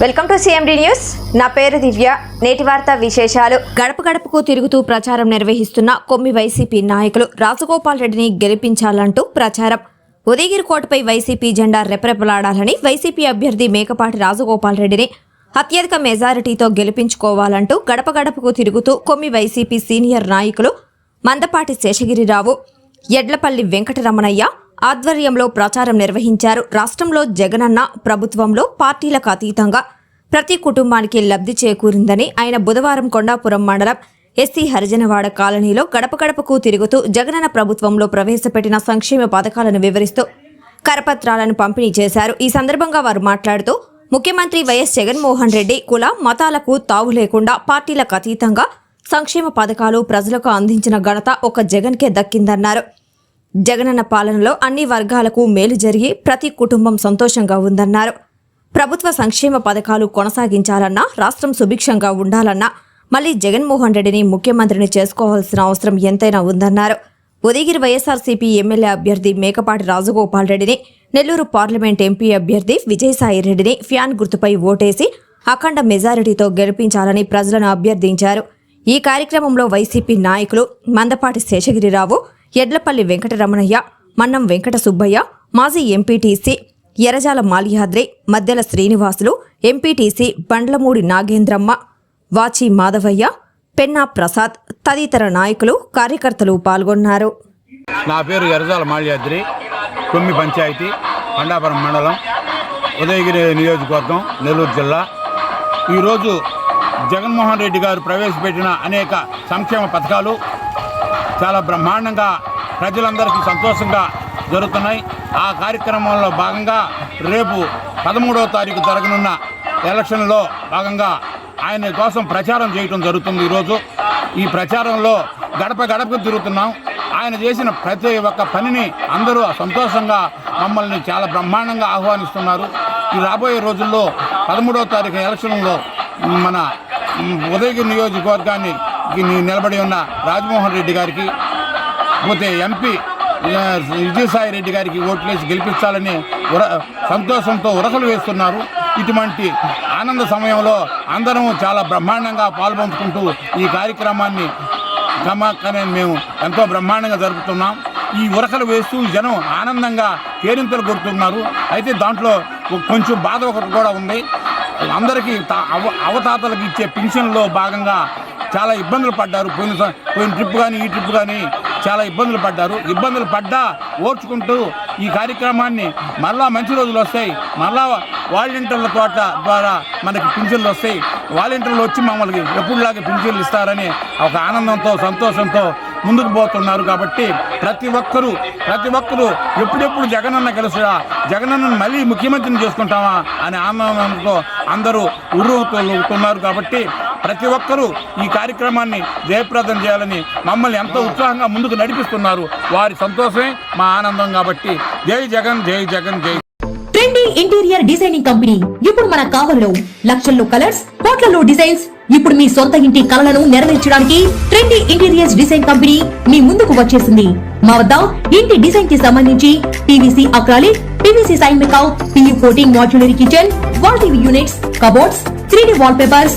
Welcome to CMD news. నా పేరు దివ్య. నేటి వార్త విశేషాలు. గడప గడపకు తిరుగుతూ ప్రచారం నిర్వహిస్తున్న కొమ్మి వైసీపీ నాయకులు రాజగోపాల్ రెడ్డిని గెలిపించాలంటూ ప్రచారం. ఉదయగిరి కోటపై వైసీపీ జెండా రెపరెపలాడాలని వైసీపీ అభ్యర్థి మేకపాటి రాజగోపాల్ రెడ్డిని అత్యధిక మెజారిటీతో గెలిపించుకోవాలంటూ గడప గడపకు తిరుగుతూ కొమ్మి వైసీపీ సీనియర్ నాయకులు మందపాటి శేషగిరిరావు ఎడ్లపల్లి వెంకటరమణయ్య ఆధ్వర్యంలో ప్రచారం నిర్వహించారు. రాష్ట్రంలో జగనన్న ప్రభుత్వంలో పార్టీలకు అతీతంగా ప్రతి కుటుంబానికి లబ్ధి చేకూరిందని ఆయన బుధవారం కొండాపురం మండలం ఎస్సీ హరిజనవాడ కాలనీలో గడప గడపకు తిరుగుతూ జగనన్న ప్రభుత్వంలో ప్రవేశపెట్టిన సంక్షేమ పథకాలను వివరిస్తూ కరపత్రాలను పంపిణీ చేశారు. ఈ సందర్భంగా వారు మాట్లాడుతూ ముఖ్యమంత్రి వైఎస్ జగన్మోహన్ రెడ్డి కుల మతాలకు తావు లేకుండా పార్టీలకు అతీతంగా సంక్షేమ పథకాలు ప్రజలకు అందించిన ఘనత ఒక జగన్కే దక్కిందన్నారు. జగనన్న పాలనలో అన్ని వర్గాలకు మేలు జరిగి ప్రతి కుటుంబం సంతోషంగా ఉందన్నారు. ప్రభుత్వ సంక్షేమ పథకాలు కొనసాగించాలన్నా రాష్ట్రం సుభిక్షంగా ఉండాలన్నా మళ్ళీ జగన్మోహన్ రెడ్డిని ముఖ్యమంత్రిని చేసుకోవాల్సిన అవసరం ఎంతైనా ఉందన్నారు. ఉదయగిరి వైఎస్ఆర్సీపీ ఎమ్మెల్యే అభ్యర్థి మేకపాటి రాజగోపాల్ రెడ్డిని నెల్లూరు పార్లమెంట్ ఎంపీ అభ్యర్థి విజయసాయి రెడ్డిని ఫ్యాన్ గుర్తుపై ఓటేసి అఖండ మెజారిటీతో గెలిపించాలని ప్రజలను అభ్యర్థించారు. ఈ కార్యక్రమంలో వైసీపీ నాయకులు మందపాటి శేషగిరిరావు ఎడ్లపల్లి వెంకటరమణయ్య మన్నం వెంకట సుబ్బయ్య మాజీ ఎంపీటీసీ ఎరజాల మాల్యాద్రి మద్దెల శ్రీనివాసులు ఎంపీటీసీ బండ్లమూడి నాగేంద్రమ్మ వాచి మాధవయ్య పెన్నా ప్రసాద్ తదితర నాయకులు కార్యకర్తలు పాల్గొన్నారు. నా పేరు ఎరజాల మాల్యాద్రి కొమ్మి పంచాయతీ అండాపురం మండలం ఉదయగిరి నియోజకవర్గం నెల్లూరు జిల్లా. ఈరోజు జగన్మోహన్ రెడ్డి గారు ప్రవేశపెట్టిన అనేక సంక్షేమ పథకాలు చాలా బ్రహ్మాండంగా ప్రజలందరికీ సంతోషంగా జరుగుతున్నాయి. ఆ కార్యక్రమంలో భాగంగా రేపు పదమూడవ తారీఖు జరగనున్న ఎలక్షన్లో భాగంగా ఆయన కోసం ప్రచారం చేయటం జరుగుతుంది ఈరోజు. ఈ ప్రచారంలో గడప గడపకు తిరుగుతున్నాం. ఆయన చేసిన ప్రతి ఒక్క పనిని అందరూ సంతోషంగా మమ్మల్ని చాలా బ్రహ్మాండంగా ఆహ్వానిస్తున్నారు. ఈ రాబోయే రోజుల్లో పదమూడవ తారీఖు ఎలక్షన్లో మన ఉదయగిరి నియోజకవర్గాన్ని నిలబడి ఉన్న రాజమోహన్ రెడ్డి గారికి పోతే ఎంపీ విజయసాయి రెడ్డి గారికి ఓట్లేసి గెలిపించాలని ఉర సంతోషంతో ఉరకలు వేస్తున్నారు. ఇటువంటి ఆనంద సమయంలో అందరం చాలా బ్రహ్మాండంగా పాల్పంచుకుంటూ ఈ కార్యక్రమాన్ని గమకనే మేము ఎంతో బ్రహ్మాండంగా జరుపుతున్నాం. ఈ ఉరకలు వేస్తూ జనం ఆనందంగా కేరింతలు కొడుతున్నారు. అయితే దాంట్లో కొంచెం బాధ ఒకటి కూడా ఉంది. అందరికీ తా- అవ అవతాతలకు ఇచ్చే పింఛన్లో భాగంగా చాలా ఇబ్బందులు పడ్డారు. పోయిన పోయిన ట్రిప్ కానీ ఈ ట్రిప్ కానీ చాలా ఇబ్బందులు పడ్డారు. ఇబ్బందులు పడ్డా ఓర్చుకుంటూ ఈ కార్యక్రమాన్ని మరలా మంచి రోజులు వస్తాయి. మరలా వాలంటీర్ల తోట ద్వారా మనకి పింఛన్లు వస్తాయి. వాలంటీర్లు వచ్చి మమ్మల్ని ఎప్పుడులాగా పింఛన్లు ఇస్తారని ఒక ఆనందంతో సంతోషంతో ముందుకు పోతున్నారు. కాబట్టి ప్రతి ఒక్కరూ ప్రతి ఒక్కరూ ఎప్పుడెప్పుడు జగనన్న కలుసురా జగనన్నను మళ్ళీ ముఖ్యమంత్రిని చేసుకుంటామా అనే ఆనందంతో అందరూ ఉర్రూతున్నారు కాబట్టి ప్రతి ఒక్కరూ ఈ కార్యక్రమాన్ని జయప్రదం చేయాలని మమ్మల్ని ఎంతో ఉత్సాహంగా ముందుకు నడిపిస్తున్నారు. వారి సంతోషమే మా ఆనందం కాబట్టి జై జగన్ జై జగన్ జై ట్రెండీ ఇంటీరియర్ డిజైనింగ్ కంపెనీ. ఇప్పుడు మన కావలిలో లక్షల్లో కలర్స్ కోట్లలో డిజైన్స్. ఇప్పుడు మీ సొంత ఇంటి కలలను నెరవేర్చడానికి ట్రెండీ ఇంటీరియర్స్ డిజైన్ కంపెనీ మీ ముందుకు వచ్చేసింది. మా వద్ద ఇంటి డిజైన్కి సంబంధించి PVC acrylic PVC sign make out PU coating modular kitchen wall TV units cupboards three D wallpapers